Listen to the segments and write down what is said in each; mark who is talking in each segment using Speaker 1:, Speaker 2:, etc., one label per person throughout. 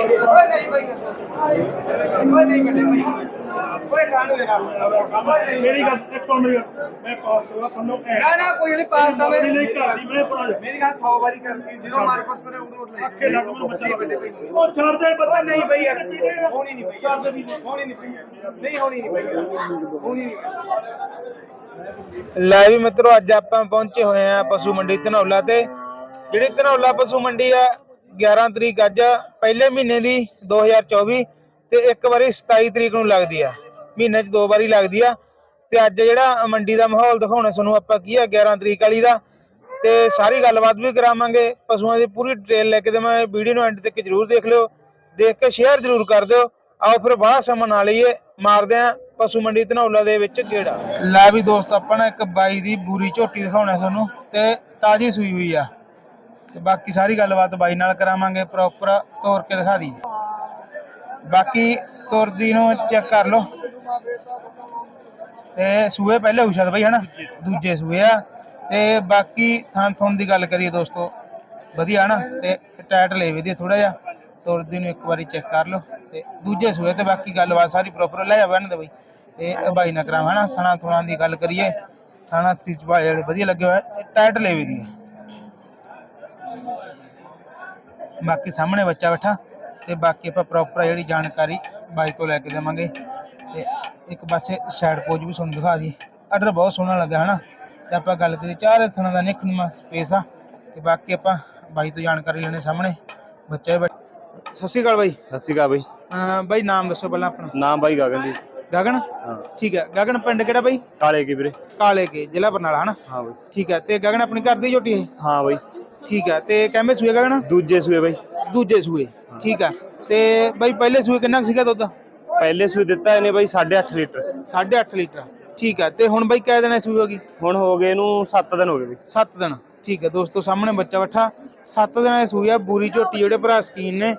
Speaker 1: ਓਏ ਨਹੀਂ ਭਾਈ ਓਏ ਨਹੀਂ ਕੱਢੇ ਭਾਈ ਓਏ ਕਾਹਨੂੰ ਲਗਾ ਓਏ ਨਹੀਂ
Speaker 2: ਮੇਰੀ ਗੱਲ ਇੱਕ ਸੁਣ ਮੇਰੀ ਗੱਲ। ਮੈਂ ਪਾਸ ਕਰਵਾ ਤੁਹਾਨੂੰ
Speaker 1: ਨਾ ਨਾ ਕੋਈ ਨਹੀਂ ਪਾਸ ਤਾਂ ਮੈਂ
Speaker 2: ਨਹੀਂ ਕਰਦੀ ਮੈਂ ਪੜਾ ਜਾ।
Speaker 1: ਮੇਰੀ ਗੱਲ 100 ਵਾਰੀ ਕਰਤੀ ਜਦੋਂ ਮਾਰ ਕੁਛ ਕਰੇ ਉਦੋਂ ਉੱਠ ਲੈ
Speaker 2: ਅੱਖੇ ਲੱਗ ਮੈਨੂੰ ਬੱਚਾ
Speaker 1: ਨਹੀਂ ਵੱਡੇ ਭਾਈ
Speaker 2: ਉਹ ਛੱਡ ਦੇ
Speaker 1: ਓਏ ਨਹੀਂ ਭਾਈ ਯਾਰ ਹੋਣੀ ਨਹੀਂ ਭਾਈ ਯਾਰ ਹੋਣੀ ਨਹੀਂ ਭਾਈ ਯਾਰ ਨਹੀਂ ਹੋਣੀ ਨਹੀਂ ਭਾਈ ਯਾਰ ਹੋਣੀ ਨਹੀਂ
Speaker 3: ਲੈ ਵੀ ਮਿੱਤਰੋ ਅੱਜ ਆਪਾਂ ਪਹੁੰਚੇ ਹੋਏ ਆ ਪਸ਼ੂ ਮੰਡੀ ਧਨੌਲਾ ਤੇ। ਜਿਹੜੀ ਧਨੌਲਾ ਪਸ਼ੂ ਮੰਡੀ ਆ 11 ਤਰੀਕ ਅੱਜ, ਪਹਿਲੇ ਮਹੀਨੇ ਦੀ 2024 ਤੇ ਇੱਕ ਵਾਰੀ 27 ਤਰੀਕ ਨੂੰ ਲੱਗਦੀ ਆ। ਮਹੀਨੇ 'ਚ ਦੋ ਵਾਰੀ ਲੱਗਦੀ ਆ। ਤੇ ਅੱਜ ਜਿਹੜਾ ਮੰਡੀ ਦਾ ਮਾਹੌਲ ਦਿਖਾਉਣਾ ਤੁਹਾਨੂੰ ਆਪਾਂ ਕੀ ਆ 11 ਤਰੀਕ ਵਾਲੀ ਦਾ। ਤੇ ਸਾਰੀ ਗੱਲਬਾਤ ਵੀ ਕਰਾਵਾਂਗੇ। ਪਸ਼ੂਆਂ ਦੀ ਪੂਰੀ ਡਿਟੇਲ ਲੈ ਕੇ ਤੇ ਮੈਂ ਵੀਡੀਓ ਨੂੰ ਐਂਡ ਤੱਕ ਜਰੂਰ ਦੇਖ ਲਿਓ। ਦੇਖ ਕੇ ਸ਼ੇਅਰ ਜਰੂਰ ਕਰ ਦਿਓ। ਆਓ ਫਿਰ ਬਾਹਰ ਸਮਾਂ ਨਾ ਲਈਏ। ਮਾਰਦੇ ਆ ਪਸ਼ੂ ਮੰਡੀ ਧਨੌਲਾ ਦੇ ਵਿੱਚ ਕਿਹੜਾ ਲੈ ਵੀ ਦੋਸਤ, ਆਪਾਂ ਨੇ ਇੱਕ ਬਾਈ ਦੀ ਬੂਰੀ ਝੋਟੀ ਦਿਖਾਉਣਾ ਤੁਹਾਨੂੰ ਤੇ ਤਾਜੀ ਸੂਈ ਹੋਈ ਆ। ਤੇ ਬਾਕੀ ਸਾਰੀ ਗੱਲਬਾਤ ਬਾਈ ਨਾਲ ਕਰਾਵਾਂਗੇ ਪ੍ਰੋਪਰ ਤੋਰ ਕੇ ਦਿਖਾ ਦੀ ਬਾਕੀ ਤੁਰਦੀ ਨੂੰ ਚੈੱਕ ਕਰ ਲਓ। ਤੇ ਸੂਏ ਪਹਿਲੇ ਹੁਸ਼ਾ ਬਾਈ, ਹਨਾ? ਦੂਜੇ ਸੂਏ ਆ। ਤੇ ਬਾਕੀ ਥਾਂ ਥੋਂ ਦੀ ਗੱਲ ਕਰੀਏ ਦੋਸਤੋ, ਵਧੀਆ ਨਾ ਤੇ ਟਾਈਟ ਲੈ ਵੀ ਦੀ ਥੋੜਾ ਜਿਹਾ। ਤੁਰਦੀ ਨੂੰ ਇੱਕ ਵਾਰੀ ਚੈੱਕ ਕਰ ਲਓ। ਤੇ ਦੂਜੇ ਸੂਏ ਤੇ ਬਾਕੀ ਗੱਲਬਾਤ ਸਾਰੀ ਪ੍ਰੋਪਰ ਲੈ ਜਾਵਣ ਦੇ ਬਾਈ। ਤੇ ਇਹ ਬਾਈ ਨਾ ਕਰਾਵਾਂ, ਹਨਾ? ਥਣਾ ਥੁਣਾ ਦੀ ਗੱਲ ਕਰੀਏ। ਥਾਣਾ ਤੀਜ ਜਿਹੜੇ ਵਧੀਆ ਲੱਗੇ ਹੋਏ ਟਾਈਟ ਲੈ ਵੀ ਦੀ ਬਾਕੀ ਸਾਹਮਣੇ ਬੱਚਾ ਬੈਠਾ ਤੇ ਬਾਕੀ ਆਪਾਂ ਪ੍ਰੋਪਰ ਜਿਹੜੀ ਜਾਣਕਾਰੀ ਬਾਈ ਤੋਂ ਲੈ ਕੇ ਦੇਵਾਂਗੇ। ਤੇ ਇੱਕ ਪਾਸੇ ਸਾਈਡ ਪੋਜ ਵੀ ਤੁਹਾਨੂੰ ਦਿਖਾ ਦੀ ਆਰਡਰ ਬਹੁਤ ਸੋਹਣਾ ਲੱਗਾ ਹਨਾ। ਤੇ ਆਪਾਂ ਗੱਲ ਕਰੀ ਚਾਰ ਥਣਾ ਦਾ ਨਿਖਣਵਾ ਸਪੇਸ ਆ। ਤੇ ਬਾਕੀ ਆਪਾਂ ਬਾਈ ਤੋਂ ਜਾਣਕਾਰੀ ਲੈਣੇ ਸਾਹਮਣੇ। ਬੱਚਾ ਸਤਿ ਸ਼੍ਰੀ ਅਕਾਲ ਬਾਈ।
Speaker 4: ਸਤਿ ਸ਼੍ਰੀ ਅਕਾਲ ਬਈ।
Speaker 3: ਅਹ ਬਾਈ ਨਾਮ ਦੱਸੋ ਪਹਿਲਾਂ ਆਪਣਾ।
Speaker 4: ਨਾਮ ਬਾਈ ਗਗਨ ਜੀ।
Speaker 3: ਗਗਨ?
Speaker 4: ਹਾਂ।
Speaker 3: ਠੀਕ ਹੈ ਗਗਨ ਪਿੰਡ ਕਿਹੜਾ ਬਾਈ?
Speaker 4: ਕਾਲੇ ਕੀ ਵੀਰੇ?
Speaker 3: ਕਾਲੇ ਕੇ ਜ਼ਿਲ੍ਹਾ ਬਰਨਾਲਾ ਹਨਾ?
Speaker 4: ਹਾਂ ਬਾਈ।
Speaker 3: ਠੀਕ ਹੈ ਤੇ ਗਗਨ ਆਪਣੀ ਘਰ ਦੀ ਝੋਟੀ ਹੈ?
Speaker 4: ਹਾਂ ਬਾਈ।
Speaker 3: ਠੀਕ ਹੈ ਤੇ ਕਿੰਨੇ ਸੂਏ ਗਗਨ?
Speaker 4: ਦੂਜੇ ਸੂਏ ਬਾਈ।
Speaker 3: ਦੂਜੇ ਸੂਏ ਠੀਕ ਹੈ। ਤੇ ਬਾਈ ਪਹਿਲੇ ਸੂਏ ਕਿੰਨਾ ਕੁ ਸੀਗਾ ਦੁੱਧ?
Speaker 4: ਪਹਿਲੇ ਸੂਏ ਦਿੱਤਾ ਇਹਨੇ ਬਾਈ 8.5 ਲੀਟਰ।
Speaker 3: 8.5 ਲੀਟਰ ਠੀਕ ਹੈ। ਤੇ ਹੁਣ ਬਾਈ ਕਿਹ ਦਿਨਾਂ ਸੂਈ ਹੋਗੀ
Speaker 4: ਹੁਣ ਹੋ ਗਏ ਇਹਨੂੰ 7 ਦਿਨ ਹੋ ਗਏ ਬਈ।
Speaker 3: 7 ਦਿਨ ਠੀਕ ਹੈ। ਦੋਸਤੋ ਸਾਹਮਣੇ ਬੱਚਾ ਬੱਠਾ। 7 ਦਿਨਾਂ ਦੀ ਸੂਈ ਆ ਬੂਰੀ ਝੋਟੀ ਜਿਹੜੇ ਭਰਾ ਸਕੀਨ ਨੇ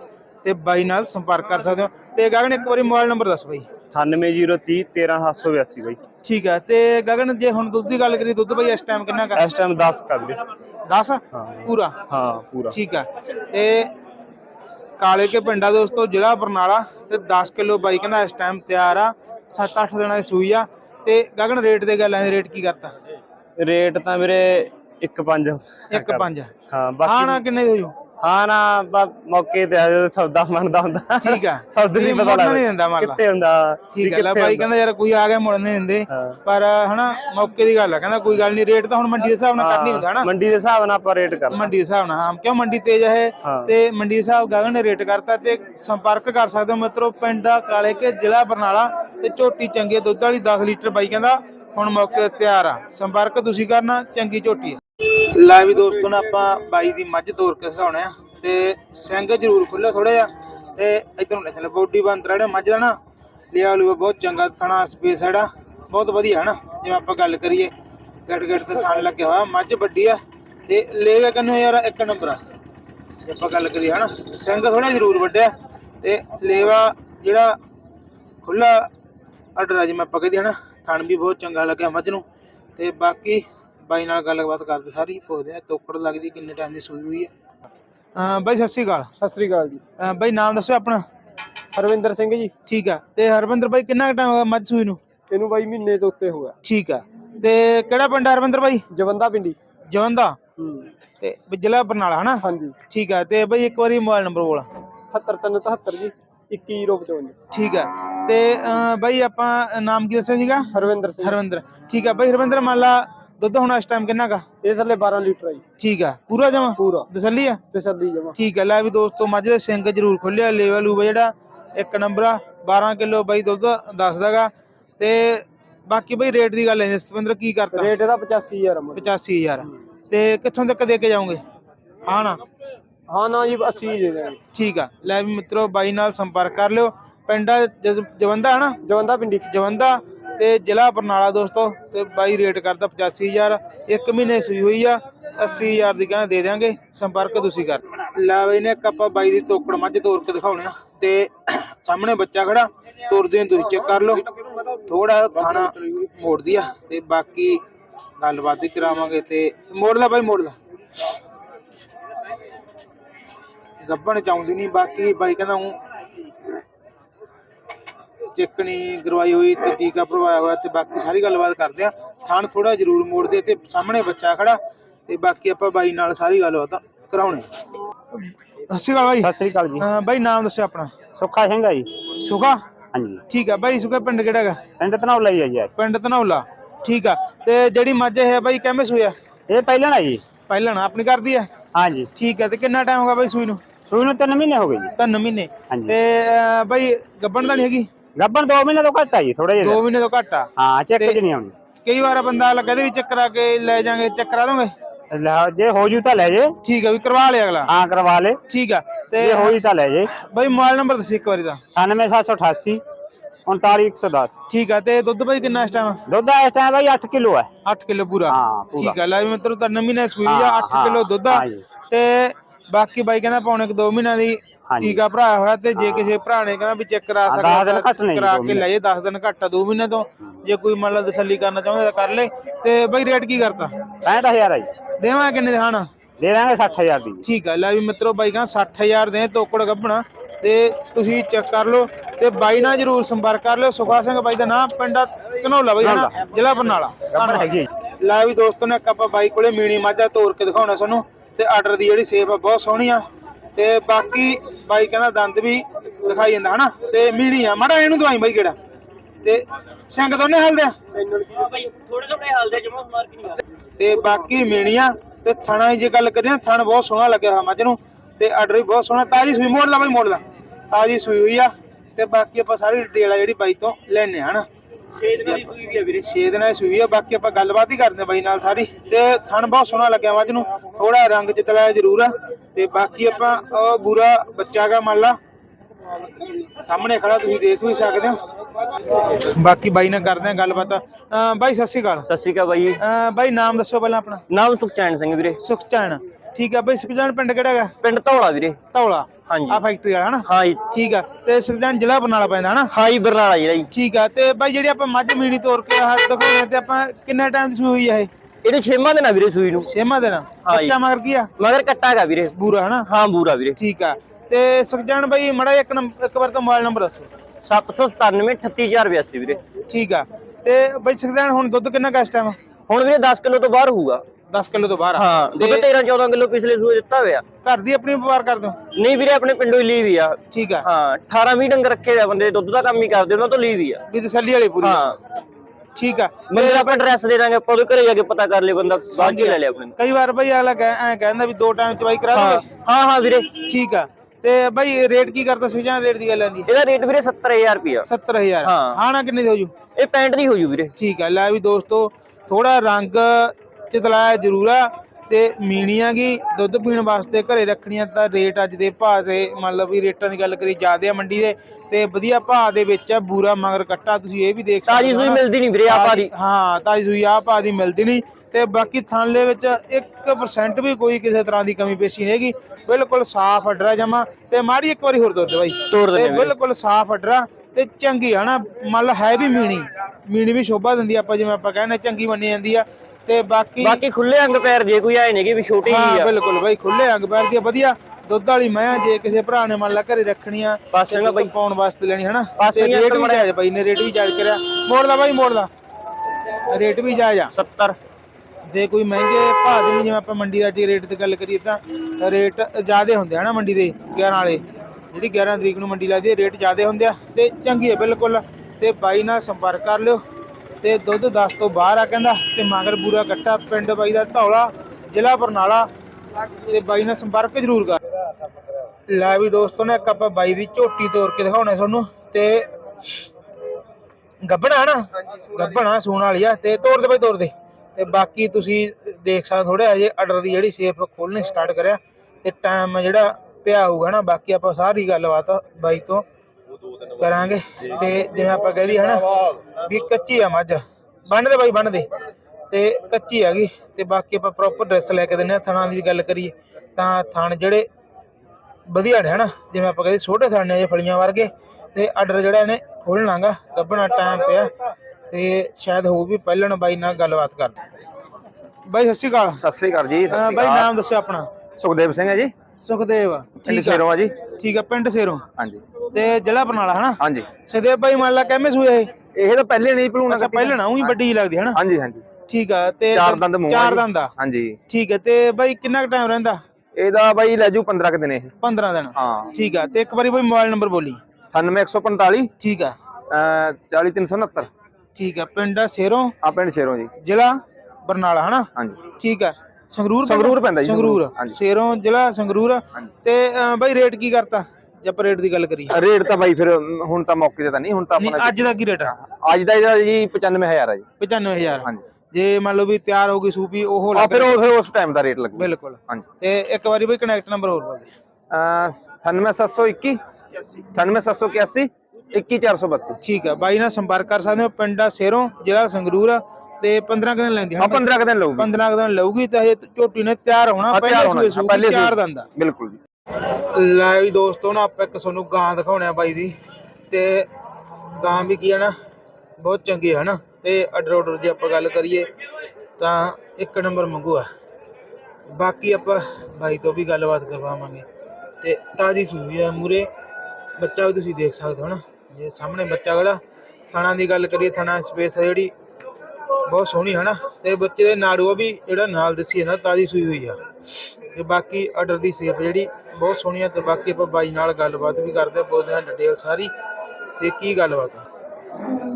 Speaker 3: ਤੇ ਬਾਈ ਨਾਲ ਸੰਪਰਕ ਕਰ ਸਕਦੇ ਹੋ। ਤੇ ਗਗਨ ਇੱਕ ਵਾਰੀ ਮੋਬਾਈਲ ਨੰਬਰ ਦੱਸ ਬਾਈ।
Speaker 4: 98030 13782 ਬਾਈ।
Speaker 3: ਠੀਕ ਹੈ ਤੇ ਗਗਨ ਜੇ ਹੁਣ ਦੁੱਧ ਦੀ ਗੱਲ ਕਰੀ ਦੁੱਧ ਬਾਈ ਇਸ ਟਾਈਮ ਕਿੰਨਾ ਕਾ
Speaker 4: ਇਸ ਟਾਈਮ 10 ਕਰ ਵੀਰੇ
Speaker 3: 10
Speaker 4: ਹਾਂ।
Speaker 3: ਪੂਰਾ?
Speaker 4: ਹਾਂ ਪੂਰਾ।
Speaker 3: ਠੀਕ ਹੈ ਤੇ ਕਾਲੇ ਕੇ ਪਿੰਡਾ ਦੋਸਤੋ ਜ਼ਿਲ੍ਹਾ ਬਰਨਾਲਾ। ਤੇ 10 ਕਿਲੋ ਬਾਈ ਕਹਿੰਦਾ ਇਸ ਟਾਈਮ ਤਿਆਰ ਆ। 7-8 ਦਿਨਾਂ ਦੀ ਸੂਈ ਆ। ਤੇ ਗਗਨ ਰੇਟ ਦੇ ਗੱਲ ਐ ਰੇਟ ਕੀ ਕਰਤਾ?
Speaker 4: ਰੇਟ ਤਾਂ ਵੀਰੇ 1.5
Speaker 3: ਇੱਕ ਪੰਜ।
Speaker 4: ਹਾਂ
Speaker 3: ਹਾਂ
Speaker 4: ਬਾਕੀ
Speaker 3: ਨਾ ਕਿੰਨੇ ਦੀ ਹੋ
Speaker 4: ਨਾ ਬਾ- ਮੌਕੇ ਤੇ ਆ ਜਦੋਂ ਸੌਦਾ ਮੰਨਦਾ ਹੁੰਦਾ।
Speaker 3: ਠੀਕ ਆ।
Speaker 4: ਸੌਦੇ ਨਹੀਂ ਪਤਾ ਲੱਗਦਾ।
Speaker 3: ਨਹੀਂ ਦਿੰਦਾ ਮੰਨ ਲਾ।
Speaker 4: ਕਿੱਥੇ ਹੁੰਦਾ?
Speaker 3: ਠੀਕ ਹੈ ਲੈ
Speaker 4: ਕਿੱਥੇ
Speaker 3: ਬਾਈ। ਕਹਿੰਦਾ ਯਾਰ ਕੋਈ ਆ ਗਿਆ ਮੁੜ ਨਹੀਂ ਦਿੰਦੇ।
Speaker 4: ਹਾਂ।
Speaker 3: ਪਰ ਹਨਾ ਮੌਕੇ ਦੀ ਗੱਲ ਆ ਕਹਿੰਦਾ ਕੋਈ ਗੱਲ ਨਹੀਂ ਰੇਟ ਤਾਂ ਹੁਣ ਮੰਡੀ ਦੇ ਹਿਸਾਬ ਨਾਲ ਕਰਨੀ ਹੁੰਦਾ ਹਨਾ।
Speaker 4: ਮੰਡੀ ਦੇ ਹਿਸਾਬ ਨਾਲ ਆਪਾਂ ਰੇਟ ਕਰਨਾ।
Speaker 3: ਮੰਡੀ ਦੇ ਹਿਸਾਬ ਨਾਲ ਹਾਂ ਕਿਉਂ ਮੰਡੀ ਤੇਜ਼ ਹੈ
Speaker 4: ਹਾਂ।
Speaker 3: ਤੇ ਮੰਡੀ ਦੇ ਹਿਸਾਬ ਗਗਨ ਨੇ ਰੇਟ ਕਰਤਾ ਤੇ ਸੰਪਰਕ ਕਰ ਸਕਦੇ ਹੋ ਮਿੱਤਰੋ ਪਿੰਡ ਕਾਲੇ ਕੇ ਜ਼ਿਲ੍ਹਾ ਬਰਨਾਲਾ ਤੇ ਝੋਟੀ ਚੰਗੀ ਦੁੱਧ ਵਾਲੀ 10 ਲੀਟਰ ਬਾਈ ਕਹਿੰਦਾ ਹੁਣ ਮੌਕੇ ਤੇ ਤਿਆਰ ਆ। ਸੰਪਰਕ ਤੁਸੀਂ ਕਰਨਾ ਚੰਗੀ ਝੋਟੀ ਆ। ਲੈ ਵੀ ਦੋਸਤੋ ਨਾ ਆਪਾਂ ਬਾਈ ਦੀ ਮੱਝ ਤੋਰ ਕੇ ਸਿਖਾਉਣੇ ਆ। ਤੇ ਸਿੰਘ ਜ਼ਰੂਰ ਖੁੱਲੇ ਥੋੜਾ ਜਿਹਾ ਤੇ ਇਧਰੋਂ ਲੈ ਬੋਡੀ ਬੰਦ ਰੜੇ ਮੱਝ ਦਾ ਨਾ। ਲਿਆ ਲੂਆ ਬਹੁਤ ਚੰਗਾ ਥਣਾ ਸਪੇਸ ਹੈੜਾ ਬਹੁਤ ਵਧੀਆ ਹੈ ਨਾ, ਜਿਵੇਂ ਆਪਾਂ ਗੱਲ ਕਰੀਏ। ਗੱਡ ਗੱਡ ਤੇ ਥਣ ਲੱਗਿਆ ਹੋਇਆ, ਮੱਝ ਵੱਡੀ ਆ। ਤੇ ਲੇਵੇ ਕੰਨੋ ਯਾਰ, ਇੱਕ ਨੰਬਰ ਆ। ਜੇ ਆਪਾਂ ਗੱਲ ਕਰੀਏ ਹਨਾ ਸਿੰਘ ਥੋੜਾ ਜ਼ਰੂਰ ਵੱਡਿਆ। ਤੇ ਲੇਵਾ ਜਿਹੜਾ ਖੁੱਲਾ ਆਰਡਰ ਆ, ਜਿਵੇਂ ਆਪਾਂ ਕਹਦੇ ਹਨਾ ਥਣ ਵੀ ਬਹੁਤ ਚੰਗਾ ਲੱਗਿਆ ਮੱਝ ਨੂੰ। ਤੇ ਬਾਕੀ ਬਾਈ ਨਾਲ ਗੱਲਬਾਤ ਕਰਦੇ ਸਾਰੀ ਪੁੱਛਦੇ ਆ ਤੋਕੜ ਲੱਗਦੀ ਕਿੰਨੇ ਟਾਈਮ ਦੀ ਸੂਈ ਹੋਈ ਹੈ। ਅਹ ਬਾਈ ਸਤਿ ਸ਼੍ਰੀ ਅਕਾਲ।
Speaker 2: ਸਤਿ ਸ੍ਰੀ ਅਕਾਲ ਜੀ।
Speaker 3: ਅਹ ਬਾਈ ਨਾਮ ਦੱਸੋ ਆਪਣਾ?
Speaker 2: ਹਰਵਿੰਦਰ ਸਿੰਘ ਜੀ।
Speaker 3: ਠੀਕ ਆ। ਤੇ ਹਰਵਿੰਦਰ ਬਾਈ ਕਿੰਨਾ ਟਾਈਮ ਹੋ ਗਿਆ ਮੱਝ ਸੂਈ ਨੂੰ?
Speaker 2: ਇਹਨੂੰ ਬਾਈ ਮਹੀਨੇ ਤੋਂ ਉੱਤੇ ਹੋ ਗਿਆ।
Speaker 3: ਠੀਕ ਆ। ਤੇ ਕਿਹੜਾ ਪਿੰਡ ਆ ਹਰਵਿੰਦਰ ਬਾਈ?
Speaker 2: ਜਵੰਦਾ ਪਿੰਡੀ।
Speaker 3: ਜਵੰਦਾ?
Speaker 2: ਹੂੰ।
Speaker 3: ਤੇ ਵੀ ਜ਼ਿਲ੍ਹਾ ਬਰਨਾਲਾ ਹਨਾ?
Speaker 2: ਹਾਂਜੀ।
Speaker 3: ਠੀਕ ਆ। ਤੇ ਬਾਈ ਇੱਕ ਵਾਰੀ ਮੋਬਾਈਲ ਨੰਬਰ ਬੋਲ।
Speaker 2: 7373 ਜੀ 21055
Speaker 3: ਠੀਕ ਆ। ਤੇ ਅਹ ਬਾਈ ਆਪਾਂ ਨਾਮ ਕੀ ਦੱਸਿਆ ਸੀਗਾ?
Speaker 2: ਹਰਵਿੰਦਰ ਸਿੰਘ।
Speaker 3: ਹਰਵਿੰਦਰ। ਠੀਕ ਆ। ਬਾਈ ਹਰਵਿੰਦਰ ਮੰਨ ਲਾ ਦੁੱਧ ਹੁਣ ਇਸ ਟਾਈਮ ਕਿੰਨਾ ਕਾ
Speaker 2: ਇਹ ਥੱਲੇ 12 ਲੀਟਰ ਆ ਜੀ।
Speaker 3: ਠੀਕ ਆ। ਪੂਰਾ ਜਮਾ?
Speaker 2: ਪੂਰਾ।
Speaker 3: ਤਸੱਲੀ ਆ?
Speaker 2: ਤਸੱਲੀ ਜਮਾ।
Speaker 3: ਠੀਕ ਆ। ਲੈ ਵੀ ਦੋਸਤੋ ਮੱਝ ਦੇ ਸਿੰਘ ਜ਼ਰੂਰ ਖੋਲਿਆ। ਲੈਵਲ ਉਹ ਜਿਹੜਾ ਇੱਕ ਨੰਬਰ ਆ 12 ਕਿਲੋ ਬਾਈ ਦੁੱਧ ਦੱਸਦਾਗਾ। ਤੇ ਬਾਕੀ ਬਾਈ ਰੇਟ ਦੀ ਗੱਲ ਹੈ ਸਤਵਿੰਦਰ ਕੀ ਕਰਤਾ?
Speaker 2: ਰੇਟ ਇਹਦਾ 85000 ਆ ਮੁੱਲ।
Speaker 3: 85000 ਤੇ ਕਿੱਥੋਂ ਤੱਕ ਦੇ ਕੇ ਜਾਓਗੇ? ਹਾਂ ਨਾ?
Speaker 2: ਹਾਂ ਨਾ ਜੀ 80 ਦੇ ਦੇਣਗੇ
Speaker 3: ਠੀਕ ਆ। ਲੈ ਵੀ ਮਿੱਤਰੋ ਬਾਈ ਨਾਲ ਸੰਪਰਕ ਕਰ ਲਿਓ। ਪਿੰਡ ਜਵੰਦਾ ਹਨਾ?
Speaker 2: ਜਵੰਦਾ ਪਿੰਡੀ।
Speaker 3: ਜਵੰਦਾ ਤੇ ਜ਼ਿਲ੍ਹਾ ਬਰਨਾਲਾ ਦੋਸਤੋ, ਤੇ ਬਾਈ ਰੇਟ ਕਰਦਾ 85000 ਇੱਕ ਮਹੀਨੇ ਸੂਈ ਹੋਈ ਆ 80000 ਦੀ ਕਹਿੰਦਾ ਦੇ ਦਿਆਂਗੇ, ਸੰਪਰਕ ਤੁਸੀਂ ਕਰ। ਲੈ ਬਈ ਨੇ ਇੱਕ ਆਪਾਂ ਬਾਈ ਦੀ ਤੋਕੜ ਮੱਝ ਤੋਰ ਕੇ ਦਿਖਾਉਣੇ ਆ, ਤੇ ਸਾਹਮਣੇ ਬੱਚਾ ਖੜਾ, ਤੁਰਦੇ ਨੂੰ ਤੁਸੀਂ ਚੈੱਕ ਕਰ ਲਓ ਥੋੜਾ ਥਾਣਾ ਮੋੜਦੀ ਆ, ਤੇ ਬਾਕੀ ਗੱਲਬਾਤ ਵੀ ਕਰਾਵਾਂਗੇ, ਤੇ ਮੋੜ ਲੈ ਬਾਈ, ਮੋੜ ਲੈ। ਗੱਬਣ ਚਾਉਂਦੀ ਨਹੀਂ ਬਾਕੀ ਬਾਈ ਕਹਿੰਦਾ ਹੂੰ ਚਿਕਣੀ ਗਰਵਾਈ ਹੋਈ ਤੇ ਟੀਕਾ ਭਰਵਾਇਆ ਹੋਇਆ ਤੇ ਬਾਕੀ ਸਾਰੀ ਗੱਲਬਾਤ ਕਰਦੇ ਆ। ਥਣ ਥੋੜਾ ਜ਼ਰੂਰ ਮੋੜਦੇ ਤੇ ਸਾਹਮਣੇ ਬੱਚਾ ਖੜਾ ਤੇ ਬਾਕੀ ਆਪਾਂ ਬਾਈ ਨਾਲ ਸਾਰੀ ਗੱਲਬਾਤ ਕਰਾਉਣੇ ਸਤਿ ਸ਼੍ਰੀ ਅਕਾਲ ਬਾਈ।
Speaker 4: ਸਤਿ ਸ੍ਰੀ ਅਕਾਲ ਜੀ।
Speaker 3: ਅਹ ਬਾਈ ਨਾਮ ਦੱਸਿਓ ਆਪਣਾ।
Speaker 4: ਸੁੱਖਾ ਸਿੰਘ ਆ ਜੀ।
Speaker 3: ਸੁਖਾ?
Speaker 4: ਹਾਂਜੀ।
Speaker 3: ਠੀਕ ਆ ਬਾਈ ਸੁਖਾ ਪਿੰਡ ਕਿਹੜਾ ਹੈਗਾ?
Speaker 4: ਪਿੰਡ ਧਨੌਲਾ ਹੀ ਆ ਜੀ।
Speaker 3: ਪਿੰਡ ਧਨੌਲਾ। ਠੀਕ ਆ ਤੇ ਜਿਹੜੀ ਮੱਝ ਹੈ ਬਾਈ ਕਿਵੇਂ ਸੂਇਆ
Speaker 4: ਇਹ ਪਹਿਲਾਂ ਨਾ ਜੀ।
Speaker 3: ਪਹਿਲਾਂ ਆਪਣੀ ਕਰਦੀ ਆ?
Speaker 4: ਹਾਂਜੀ।
Speaker 3: ਠੀਕ ਆ ਤੇ ਕਿੰਨਾ ਟਾਈਮ ਹੋ ਗਿਆ ਬਾਈ ਸੂਈ ਨੂੰ?
Speaker 4: ਸੂਈ ਨੂੰ ਤਿੰਨ ਮਹੀਨੇ ਹੋ ਗਏ ਜੀ।
Speaker 3: ਤਿੰਨ ਮਹੀਨੇ।
Speaker 4: ਹਾਂਜੀ।
Speaker 3: ਤੇ ਬਾਈ ਗੱਬਣ ਤਾਂ ਨਹੀਂ ਹੈਗੀ?
Speaker 4: ਗੱਬਣ 2 ਮਹੀਨੇ ਤੋਂ ਘੱਟ ਆ ਜੀ ਥੋੜਾ ਜਿਹਾ
Speaker 3: 2 ਮਹੀਨੇ ਤੋਂ ਘੱਟ ਆ?
Speaker 4: ਹਾਂ ਚੈੱਕ ਚ ਨਹੀਂ ਆਉਣੀ।
Speaker 3: ਕਈ ਵਾਰ ਬੰਦਾ ਲੱਗਾ ਦੇ ਵੀ ਚੱਕਰ ਆ ਕੇ ਲੈ ਜਾਾਂਗੇ ਚੱਕਰ ਆ ਦੋਗੇ
Speaker 4: ਲੈ, ਜੇ ਹੋ ਜੂ ਤਾਂ ਲੈ ਜੇ।
Speaker 3: ਠੀਕ ਆ ਵੀ ਕਰਵਾ ਲਿਆ ਅਗਲਾ?
Speaker 4: ਹਾਂ ਕਰਵਾ ਲੈ
Speaker 3: ਠੀਕ ਆ ਤੇ
Speaker 4: ਜੇ ਹੋਈ ਤਾਂ ਲੈ ਜੇ।
Speaker 3: ਬਾਈ ਮੋਬਾਈਲ ਨੰਬਰ ਦੱਸੀ ਇੱਕ ਵਾਰੀ ਦਾ।
Speaker 4: 97788 39110
Speaker 3: ਠੀਕ ਆ ਤੇ ਦੁੱਧ ਬਾਈ ਕਿੰਨਾ ਇਸ ਟਾਈਮ
Speaker 4: ਦੁੱਧ ਆ ਇਸ ਟਾਈਮ ਬਾਈ 8 ਕਿਲੋ ਹੈ
Speaker 3: 8 ਕਿਲੋ ਪੂਰਾ
Speaker 4: ਹਾਂ, ਪੂਰਾ।
Speaker 3: ਠੀਕ ਆ ਲੈ ਮਤਲਬ ਤਾਂ ਨਵੀਂ ਨੇ ਸੂਈ ਆ
Speaker 4: ਹਾਂ,
Speaker 3: 8
Speaker 4: ਹਾਂ,
Speaker 3: ਕਿਲੋ ਦੁੱਧ ਆ। ਤੇ ਬਾਕੀ ਬਾਈ ਕਹਿੰਦਾ ਪੌਣੇ ਕਿ 2 ਮਹੀਨਿਆਂ ਦੀ। ਟੀਕਾ ਭਰਾ ਹੋਇਆ ਤੇ ਜੇ ਕਿਸੇ ਭਰਾ ਨੇ ਕਹਿੰਦਾ ਵੀ ਚੈੱਕ ਕਰਾ ਸਕਦਾ ਕਰਾ ਕੇ ਲੈ ਜੇ 10 ਦਿਨ ਘੱਟ ਆ 2 ਮਹੀਨੇ ਤੋਂ ਜੇ ਕੋਈ ਮੰਨ ਲਾ ਤਸੱਲੀ ਕਰਨਾ ਚਾਹੁੰਦਾ ਤਾਂ ਕਰ ਲੈ ਤੇ ਬਾਈ ਰੇਟ ਕੀ ਕਰਤਾ
Speaker 4: 65000 ਆ ਜੀ
Speaker 3: ਦੇਵਾਂ ਕਿੰਨੇ ਦੇ ਹਨ
Speaker 4: ਦੇ ਦਾਂਗੇ 60000 ਦੀ
Speaker 3: ਠੀਕ ਆ ਲੈ ਵੀ ਮਿੱਤਰੋ ਬਾਈ ਕਹਿੰਦਾ 60000 ਦੇ ਤੋਕੜ ਗੱਭਣਾ ਤੇ ਤੁਸੀਂ ਚੈੱਕ ਕਰ ਲਓ ਤੇ ਬਾਈ ਨਾਲ ਜਰੂਰ ਸੰਪਰਕ ਕਰ ਲਿਓ। ਸੁਖਾ ਸਿੰਘ ਬਾਈ ਦਾ ਨਾਮ ਪਿੰਡ ਧਨੌਲਾ ਬਾਈ ਹਨਾ ਜ਼ਿਲ੍ਹਾ ਬਰਨਾਲਾ।
Speaker 4: ਜੀ।
Speaker 3: ਲੈ ਵੀ ਦੋਸਤੋ ਨੇ ਇੱਕ ਆਪਾਂ ਬਾਈ ਕੋਲੇ ਮੀਣੀ ਮਾਝਾ ਤੋੜ ਕੇ ਦਿਖਾਉਣਾ ਤੁਹਾਨੂੰ ਤੇ ਆਰਡਰ ਦੀ ਜਿਹੜੀ ਸੇਪ ਆ ਬਹੁਤ ਸੋਹਣੀ ਆ। ਤੇ ਬਾਕੀ ਬਾਈ ਕਹਿੰਦਾ ਦੰਦ ਵੀ ਦਿਖਾਈ ਜਾਂਦਾ ਹਨਾ ਤੇ ਮੀਣੀ ਆ। ਮਾੜਾ ਇਹਨੂੰ ਦਵਾਈ ਬਾਈ ਕਿਹੜਾ। ਤੇ ਸਿੰਘ ਦੋਨੇ ਹਲਦੇ ਆ? ਤੇ ਬਾਕੀ ਮੀਣੀਆਂ ਤੇ ਥਣਾ ਜੇ ਗੱਲ ਕਰੀਏ ਥਣ ਬਹੁਤ ਸੋਹਣਾ ਲੱਗਿਆ ਹੋਇਆ ਮੱਝ ਨੂੰ। ਤੇ ਆਰਡਰ ਵੀ ਬਹੁਤ ਸੋਹਣਾ। ਤਾਜੀ ਸੂਈ ਮੋੜਦਾ ਬਾਈ ਮੋੜਦਾ ਤਾਜੀ ਸੂਈ ਹੋਈ ਆ। ਤੇ ਬਾਕੀ ਆਪਾਂ ਸਾਰੀ ਡਿਟੇਲ ਆ ਜਿਹੜੀ ਬਾਈ ਤੋਂ ਲੈਣੇ ਹਨਾ? ਛੇ ਦਿਨਾਂ ਦੀ ਸੂਈ ਵੀ ਆ ਵੀਰੇ। ਛੇ ਦਿਨਾਂ ਦੀ ਸੂਈ ਆ ਬਾਕੀ ਆਪਾਂ ਗੱਲਬਾਤ ਹੀ ਕਰਦੇ ਆ ਬਾਈ ਨਾਲ ਸਾਰੀ। ਤੇ ਥਣ ਬਹੁਤ ਸੋਹਣਾ ਲੱਗਿਆ ਮੱਝ ਨੂੰ। ਥੋੜਾ ਰੰਗ ਚਤਲਾਇਆ ਜ਼ਰੂਰ ਆ। ਤੇ ਬਾਕੀ ਆਪਾਂ ਉਹ ਬੂਰਾ ਬੱਚਾ ਗਾ ਮੰਨ ਲਾ। ਸਾਹਮਣੇ ਖੜਾ ਤੁਸੀਂ ਦੇਖ ਵੀ ਸਕਦੇ ਹੋ। ਬਾਕੀ ਬਾਈ ਨਾਲ ਕਰਦੇ ਆ ਗੱਲਬਾਤ। ਅਹ ਬਾਈ ਸਤਿ ਸ਼੍ਰੀ ਅਕਾਲ।
Speaker 2: ਸਤਿ ਸ਼੍ਰੀ ਅਕਾਲ ਬਾਈ
Speaker 3: ਅਹ ਬਾਈ ਨਾਮ ਦੱਸੋ ਪਹਿਲਾਂ ਆਪਣਾ।
Speaker 2: ਨਾਮ ਸੁਖਚੈਨ ਸਿੰਘ ਵੀਰੇ।
Speaker 3: ਸੁਖਚੈਨ। ਠੀਕ ਆ ਬਾਈ ਸੁਖਚੈਨ ਪਿੰਡ ਕਿਹੜਾ ਹੈਗਾ
Speaker 2: ਪਿੰਡ ਧੌਲਾ ਵੀਰੇ।
Speaker 3: ਧੌਲਾ।
Speaker 2: ਹਾਂਜੀ।
Speaker 3: ਆ ਫੈਕਟਰੀ ਵਾਲਾ ਹਨਾ?
Speaker 2: ਹਾਂ ਜੀ
Speaker 3: ਠੀਕ ਆ। ਤੇ ਸੁਖਚੈਨ ਜ਼ਿਲ੍ਹਾ ਬਰਨਾਲਾ ਪੈਂਦਾ ਹਨਾ?
Speaker 2: ਹਾਂ ਜੀ ਬਰਨਾਲਾ ਜਿਹੜਾ ਜੀ।
Speaker 3: ਠੀਕ ਆ। ਤੇ ਬਾਈ ਜਿਹੜੀ ਆਪਾਂ ਮੱਝ ਮੀਣੀ ਤੋੜ ਕੇ ਆਹ ਦਿਖਾਉਂਦੇ ਤੇ ਆਪਾਂ ਕਿੰਨੇ ਟਾਈਮ ਦੀ ਸੂਈ ਹੋਈ ਆ ਇਹ?
Speaker 2: ਇਹਦੇ ਦਿਨ ਆ ਵੀਰੇ ਸੂਈ ਨੂੰ। ਹਾਂ ਜੀ।
Speaker 3: ਬੱਚਾ ਮਗਰ ਕੀ ਆ?
Speaker 2: ਮਗਰ ਕੱਟਾ ਗਾ ਵੀਰੇ।
Speaker 3: ਬੂਰਾ ਹਨਾ?
Speaker 2: ਹਾਂ ਬੂਰਾ ਵੀਰੇ।
Speaker 3: ਠੀਕ ਆ। ਤੇ ਸੁਖਚੈਨ ਬਾਈ ਮੜਾ ਇੱਕ ਇੱਕ ਵਾਰ ਤਾਂ ਮੋਬਾਈਲ ਨੰਬਰ ਦੱਸੋ।
Speaker 2: 797 38482 ਵੀਰੇ।
Speaker 3: ਠੀਕ ਆ। ਤੇ ਬਾਈ ਸੁਖਚੈਨ ਹੁਣ ਦੁੱਧ ਕਿੰਨਾ ਕਾ ਇਸ ਟਾਈਮ
Speaker 2: ਹੁਣ ਵੀਰੇ 10 ਕਿਲੋ ਤੋਂ ਬਾਹਰ ਹੋਊਗਾ।
Speaker 3: 10 ਕਿਲੋ ਤੋਂ ਬਾਹਰ ਆ।
Speaker 2: ਹਾਂ ਦੁੱਧ 13 14 ਕਿਲੋ ਪਿਛਲੇ ਸੂਏ ਦਿੱਤਾ ਹੋਇਆ।
Speaker 3: ਘਰ ਦੀ ਆਪਣੀ ਵਪਾਰ ਕਰਦੇ ਹੋ
Speaker 2: ਨਹੀਂ ਵੀਰੇ ਆਪਣੇ ਪਿੰਡੋਂ ਹੀ ਲਈ ਵੀ ਆ।
Speaker 3: ਠੀਕ ਆ।
Speaker 2: ਹਾਂ 18 20 ਡੰਗਰ ਰੱਖੇ ਆ ਬੰਦੇ ਦੁੱਧ ਦਾ ਕੰਮ ਹੀ ਕਰਦੇ ਉਹਨਾਂ ਤੋਂ ਲਈ ਵੀ ਆ।
Speaker 3: ਵੀ ਤਸੱਲੀ ਵਾਲੀ ਪੂਰੀ।
Speaker 2: ਹਾਂ।
Speaker 3: ਠੀਕ ਆ।
Speaker 2: ਦਾ ਆਪਾਂ ਐਡਰੈਸ ਦੇ ਦਾਂਗੇ ਆਪਾਂ ਉਹਦੇ ਘਰੇ ਜਾ ਕੇ ਪਤਾ ਕਰ ਲਈ ਬੰਦਾ ਬਾਅਦ ਚ ਲੈ ਲਿਆ ਆਪਣੇ।
Speaker 3: ਕਈ ਵਾਰ ਬਈ ਅਗਲਾ ਐ ਕਹਿੰਦਾ ਵੀ ਦੋ ਟਾਈਮ ਚ ਬਾਈ ਕਰਾ
Speaker 2: ਹਾਂ।
Speaker 3: ਦੋਗੇ?
Speaker 2: ਹਾਂ ਹਾਂ ਵੀਰੇ।
Speaker 3: ਠੀਕ ਆ। ਤੇ ਬਾਈ ਰੇਟ ਕੀ ਕਰਦਾ ਸੁਖਚੈਨ ਰੇਟ ਦੀ ਗੱਲ ਆਂਦੀ?
Speaker 2: ਇਹਦਾ ਰੇਟ ਵੀਰੇ 70000 ਰੁਪਿਆ
Speaker 3: 70000
Speaker 2: ਹਾਂ।
Speaker 3: ਹਾਣਾ ਕਿੰਨੇ ਦੀ ਹੋ ਜੂ?
Speaker 2: ਇਹ 65 ਦੀ ਹੋ ਜੂ ਵੀਰੇ।
Speaker 3: ਠੀਕ ਆ ਲੈ ਵੀ ਦੋਸਤੋ ਥੋੜਾ ਰੰਗ ਚਤਲਾਇਆ ਜ਼ਰੂਰ ਆ। ਤੇ ਮੀਣੀਆਂ ਕੀ ਦੁੱਧ ਪੀਣ ਵਾਸਤੇ ਘਰੇ ਰੱਖਣੀਆਂ ਤਾਂ ਰੇਟ ਅੱਜ ਦੇ ਭਾਅ ਤੇ ਮੰਨ ਲਓ ਵੀ ਰੇਟਾਂ ਦੀ ਗੱਲ ਕਰੀ ਜ਼ਿਆਦੇ ਆ ਮੰਡੀ ਦੇ ਤੇ ਵਧੀਆ ਭਾਅ ਦੇ ਵਿੱਚ ਆ ਬੂਰਾ ਮਗਰ ਕੱਟਾ ਤੁਸੀਂ ਇਹ ਵੀ ਦੇਖ ਸਕਦੇ
Speaker 2: ਤਾਜੀ ਸੂਈ। ਮਿਲਦੀ ਨਹੀਂ ਵੀਰੇ ਆਪਾਂ ਦੀ।
Speaker 3: ਹਾਂ ਤਾਜੀ ਸੂਈ ਆ ਭਾਅ ਦੀ ਮਿਲਦੀ ਨਹੀਂ ਤੇ ਬਾਕੀ ਥਾਂਲੇ ਵਿੱਚ 1% ਵੀ ਕੋਈ ਕਿਸੇ ਤਰ੍ਹਾਂ ਦੀ ਕਮੀ ਪੇਸ਼ੀ ਨਹੀਂ ਹੈਗੀ। ਬਿਲਕੁਲ ਸਾਫ਼ ਅੱਡਰਾ ਜਮਾ। ਤੇ ਮਾੜੀ ਇੱਕ ਵਾਰੀ ਹੋਰ ਦੁੱਧ ਬਾਈ। ਤੇ ਬਿਲਕੁਲ ਸਾਫ਼ ਅੱਡਰਾ। ਤੇ ਚੰਗੀ ਆ ਨਾ ਮੰਨ ਲਾ ਹੈ ਵੀ ਮੀਣੀ। ਮੀਣੀ ਵੀ ਸ਼ੋਭਾ ਦਿੰਦੀ ਆਪਾਂ ਜਿਵੇਂ ਆਪਾਂ ਕਹਿੰਦੇ ਚੰਗੀ ਮੰਨੀ ਜਾਂਦੀ ਆ। ਤੇ ਬਾਕੀ
Speaker 2: ਬਾਕੀ ਖੁੱਲੇ ਅੰਗ ਪੈਰ ਜੇ ਕੋਈ ਆਏ ਨੇਗੇ ਵੀ ਛੋਟੀ
Speaker 3: ਹਾਂ
Speaker 2: ਹੀ ਆ।
Speaker 3: ਬਿਲਕੁਲ ਬਾਈ ਖੁੱਲੇ ਅੰਗ ਪੈਰ ਦੀ ਆ, ਵਧੀਆ। ਦੁੱਧ ਵਾਲੀ ਮੈਂ ਜੇ ਕਿਸੇ ਭਰਾ ਨੇ ਮੰਨ ਲਾ ਘਰੇ ਰੱਖਣੀ ਆ ਤੇ ਦੁੱਧ
Speaker 2: ਬਾਈ।
Speaker 3: ਪਾਉਣ ਵਾਸਤੇ ਲੈਣੀ ਹਨਾ? ਤੇ ਰੇਟ ਵੀ ਜਾਇਜ਼ ਬਾਈ ਨੇ ਰੇਟ ਵੀ ਜਾਇਜ਼ ਕਰਿਆ। ਮੋੜਦਾ ਬਾਈ ਮੋੜਦਾ। ਰੇਟ ਵੀ ਜਾਇਜ਼ ਆ।
Speaker 2: 70
Speaker 3: ਦੇ ਕੋਈ ਮਹਿੰਗੇ ਭਾਅ ਦੇ ਨਹੀਂ ਜਿਵੇਂ ਆਪਾਂ ਮੰਡੀ ਦਾ ਜੇ ਰੇਟ ਦੀ ਗੱਲ ਕਰੀਏ ਤਾਂ ਰੇਟ ਜ਼ਿਆਦੇ ਹੁੰਦੇ ਆ ਨਾ ਮੰਡੀ ਦੇ 11 ਵਾਲੇ। ਜਿਹੜੀ 11 ਤਰੀਕ ਨੂੰ ਮੰਡੀ ਲੱਗਦੀ ਹੈ ਰੇਟ ਜ਼ਿਆਦੇ ਹੁੰਦੇ ਆ ਤੇ ਚੰਗੀ ਹੈ ਬਿਲਕੁਲ। ਤੇ ਬਾਈ ਨਾਲ ਸੰਪਰਕ ਕਰ ਲਿਓ। ਤੇ ਦੁੱਧ 10 ਤੋਂ ਬਾਹਰ ਆ ਕਹਿੰਦਾ ਤੇ ਮਗਰ ਬੂਰਾ ਕੱਟਾ ਪਿੰਡ ਬਾਈ ਦਾ ਧੌਲਾ, ਜ਼ਿਲ੍ਹਾ ਬਰਨਾਲਾ ਤੇ ਬਾਈ ਨਾਲ ਸੰਪਰਕ ਜ਼ਰੂਰ ਕਰ। ਲੈ ਵੀ ਦੋਸਤੋ ਨੇ ਇੱਕ ਆਪਾਂ ਬਾਈ ਦੀ ਝੋਟੀ ਤੋੜ ਕੇ ਦਿਖਾਉਣੇ ਤੁਹਾਨੂੰ ਤੇ ਗੱਬਣਾ ਨਾ ਗੱਬਣਾ ਸੂਣ ਵਾਲੀ ਆ ਤੇ ਤੋੜ ਦੇ ਬਾਈ ਤੋੜ ਦੇ। ਤੇ ਬਾਕੀ ਤੁਸੀਂ ਦੇਖ ਸਕਦੇ ਥੋੜੇ ਅਜੇ ਆਰਡਰ ਦੀ ਜਿਹੜੀ ਸੇਫ ਖੋਲਣੀ ਸਟਾਰਟ ਕਰਿਆ ਤੇ ਟਾਈਮ ਜਿਹੜਾ ਪਿਆ ਹੋਊਗਾ ਨਾ, ਬਾਕੀ ਆਪਾਂ ਸਾਰੀ ਗੱਲਬਾਤ ਬਾਈ ਤੋਂ ਕਰਾਂਗੇ। ਤੇ ਜਿਵੇਂ ਆਪਾਂ ਕਹਿ ਦਈਏ ਹਨਾ ਵੀ ਕੱਚੀ ਆ ਮੱਝ। ਬੰਨ ਦੇ ਬਾਈ ਬੰਨ ਦੇ ਤੇ ਕੱਚੀ ਹੈਗੀ ਤੇ ਬਾਕੀ ਆਪਾਂ ਪ੍ਰੋਪਰ ਡਰੈਸ ਲੈ ਕੇ ਦਿੰਨੇ ਆ ਥਣਾ ਦੀ ਗੱਲ ਕਰੀਏ ਤਾਂ ਥਣ ਜਿਹੜੇ ਵਧੀਆ ਨੇ ਹਨਾ ਜਿਵੇਂ ਆਪਾਂ ਕਹਿੰਦੇ ਛੋਟੇ ਥਣ ਨੇ ਇਹ ਫਲੀਆਂ ਵਰਗੇ। ਤੇ ਆਰਡਰ ਜਿਹੜਾ ਇਹਨੇ ਖੋਲਣਾਗਾ ਗੱਬਣਾ ਟਾਈਮ ਪਿਆ। ਤੇ ਸ਼ਾਇਦ ਹੋਊ ਵੀ ਪਹਿਲਣ ਬਾਈ ਨਾਲ ਗੱਲਬਾਤ ਕਰ ਬਾਈ ਸਤਿ ਸ਼੍ਰੀ ਅਕਾਲ।
Speaker 4: ਸਤਿ ਸ੍ਰੀ ਅਕਾਲ ਜੀ
Speaker 3: ਬਾਈ ਨਾਮ ਦੱਸਿਓ ਆਪਣਾ।
Speaker 4: ਸੁਖਦੇਵ ਸਿੰਘ ਹੈ ਜੀ।
Speaker 3: ਸੁਖਦੇਵ।
Speaker 4: ਪਿੰਡ
Speaker 3: ਠੀਕ ਆ।
Speaker 4: ਸ਼ੇਰੋਂ ਆ ਜੀ।
Speaker 3: ਠੀਕ ਆ ਪਿੰਡ ਸੇਰੋਂ।
Speaker 4: ਹਾਂਜੀ।
Speaker 3: ਤੇ ਜ਼ਿਲ੍ਹਾ ਬਰਨਾਲਾ ਹਨਾ?
Speaker 4: ਹਾਂਜੀ।
Speaker 3: ਸੁਖਦੇਵ ਭਾਈ ਮੰਨ ਲਾ ਕਿਵੇਂ ਸੂਏ ਇਹ?
Speaker 4: ਇਹ ਤਾਂ ਪਹਿਲੇ ਨਹੀਂ ਭਲੂਣਾ
Speaker 3: ਅੱਛਾ ਪਹਿਲਾਂ ਨਾ ਉਹੀ ਵੱਡੀ ਜਿਹੀ ਲੱਗਦੀ ਹਨਾ?
Speaker 4: ਹਾਂਜੀ ਹਾਂਜੀ।
Speaker 3: ਠੀਕ ਆ ਤੇ
Speaker 4: ਚਾਰ ਦੰਦ ਮੂੰਹ ਆ
Speaker 3: ਚਾਰ
Speaker 4: ਜੀ।
Speaker 3: ਦੰਦ ਆ?
Speaker 4: ਹਾਂਜੀ।
Speaker 3: ਠੀਕ ਹੈ ਤੇ ਬਾਈ ਕਿੰਨਾ ਕੁ ਟਾਈਮ ਰਹਿੰਦਾ?
Speaker 4: ਇਹਦਾ ਬਾਈ ਲੈ ਜੂ 15 ਕ ਦਿਨ ਇਹ।
Speaker 3: 15 ਦਿਨ।
Speaker 4: ਹਾਂ।
Speaker 3: ਠੀਕ ਆ ਤੇ ਇੱਕ ਵਾਰੀ ਬਾਈ ਮੋਬਾਈਲ ਨੰਬਰ ਬੋਲੀ।
Speaker 4: 98145
Speaker 3: ਠੀਕ ਆ।
Speaker 4: ਅਹ 40369
Speaker 3: ਠੀਕ ਆ ਪਿੰਡ ਆ ਸੇਰੋਂ।
Speaker 4: ਆ ਪਿੰਡ ਸ਼ੇਰੋਂ ਜੀ।
Speaker 3: ਜ਼ਿਲ੍ਹਾ ਬਰਨਾਲਾ ਹਨਾ?
Speaker 4: ਹਾਂਜੀ।
Speaker 3: ਠੀਕ ਆ। ਸੰਗਰੂਰ
Speaker 4: ਸੰਗਰੂਰ ਪੈਂਦਾ ਜੀ,
Speaker 3: ਸੰਗਰੂਰ।
Speaker 4: ਹਾਂਜੀ।
Speaker 3: ਸੇਰੋਂ ਜ਼ਿਲ੍ਹਾ ਸੰਗਰੂਰ। ਤੇ ਬਾਈ ਰੇਟ ਕੀ ਕਰਤਾ? ਜੇ ਆਪਾਂ ਰੇਟ ਦੀ ਗੱਲ ਕਰੀਏ।
Speaker 4: ਰੇਟ ਤਾਂ ਬਾਈ ਫਿਰ ਹੁਣ ਤਾਂ ਮੌਕੇ ਤੇ ਤਾਂ ਨਹੀਂ ਹੁਣ ਤਾਂ ਆਪਣਾ
Speaker 3: ਅੱਜ ਦਾ ਕੀ ਰੇਟ ਆ?
Speaker 4: ਅੱਜ ਦਾ ਇਹਦਾ ਜੀ 95000 ਆ ਜੀ।
Speaker 3: 95000
Speaker 4: ਹਾਂਜੀ।
Speaker 3: ਜੇ ਮੰਨ ਲਓ ਵੀ ਤਿਆਰ ਹੋ ਗਈ ਸੂਪੀ ਉਹ
Speaker 4: ਆ
Speaker 3: ਲੱਗ
Speaker 4: ਫਿਰ ਉਹ ਫਿਰ ਉਸ ਟਾਈਮ ਦਾ ਰੇਟ ਲੱਗੂ।
Speaker 3: ਬਿਲਕੁਲ।
Speaker 4: ਹਾਂਜੀ।
Speaker 3: ਤੇ ਇੱਕ ਵਾਰੀ ਬਾਈ ਕਨੈਕਟ ਨੰਬਰ ਹੋਰ ਬੋਲ ਦੇ
Speaker 4: ਅਹ 98721 98781 21432
Speaker 3: ਠੀਕ ਆ ਬਾਈ ਨਾਲ ਸੰਪਰਕ ਕਰ ਸਕਦੇ ਹੋ ਪਿੰਡ ਆ ਸੇਰੋਂ ਜ਼ਿਲ੍ਹਾ ਸੰਗਰੂਰ। ਆ ਤੇ 15 ਕੁ ਦਿਨ ਲੈਂਦੀ
Speaker 4: ਆ 15 ਕ ਦਿਨ ਲਊਗੀ।
Speaker 3: 15 ਕੁ ਦਿਨ ਲਊਗੀ ਤੇ ਹਜੇ ਝੋਟੀ ਨੇ ਤਿਆਰ ਹੋਣਾ ਪਹਿਲੇ ਸੂਏ
Speaker 4: ਪਹਿਲੇ
Speaker 3: ਚਾਰ। ਦੰਦਾ
Speaker 4: ਬਿਲਕੁਲ ਜੀ।
Speaker 3: ਲੈ ਵੀ ਦੋਸਤੋ ਨਾ ਆਪਾਂ ਇੱਕ ਤੁਹਾਨੂੰ ਗਾਂ ਦਿਖਾਉਣੇ ਆ ਬਾਈ ਦੀ। ਤੇ ਗਾਂ ਵੀ ਕੀ ਹੈ ਨਾ ਬਹੁਤ ਚੰਗੀ ਹੈ ਨਾ ਤੇ ਆਰਡਰ ਆਰਡਰ ਦੀ ਆਪਾਂ ਗੱਲ ਕਰੀਏ ਤਾਂ ਇੱਕ ਨੰਬਰ ਮੰਗੂ ਆ। ਬਾਕੀ ਆਪਾਂ ਬਾਈ ਤੋਂ ਵੀ ਗੱਲਬਾਤ ਕਰਵਾਵਾਂਗੇ। ਤੇ ਤਾਜੀ ਸੂਈ ਆ ਮੂਰੇ। ਬੱਚਾ ਵੀ ਤੁਸੀਂ ਦੇਖ ਸਕਦੇ ਹੋ ਨਾ ਜੇ ਸਾਹਮਣੇ ਬੱਚਾ ਖੜਾ ਥਣਾ ਦੀ ਗੱਲ ਕਰੀਏ ਥਣਾ ਸਪੇਸ ਹੈ ਜਿਹੜੀ ਬਹੁਤ ਸੋਹਣੀ ਹੈ ਨਾ ਤੇ ਬੱਚੇ ਦੇ ਨਾੜੂਆ ਵੀ ਜਿਹੜਾ ਨਾਲ ਦੱਸੀ ਜਾਂਦਾ ਤਾਜੀ ਸੂਈ ਹੋਈ ਆ। ਤੇ ਬਾਕੀ ਆਰਡਰ ਦੀ ਸੇਪ ਜਿਹੜੀ ਬਹੁਤ ਸੋਹਣੀ ਆ ਤੇ ਬਾਕੀ ਆਪਾਂ ਬਾਈ ਨਾਲ ਗੱਲਬਾਤ ਵੀ ਕਰਦੇ ਪੁੱਛਦੇ ਆ ਡਿਟੇਲ ਸਾਰੀ ਤੇ ਕੀ ਗੱਲਬਾਤ ਆ?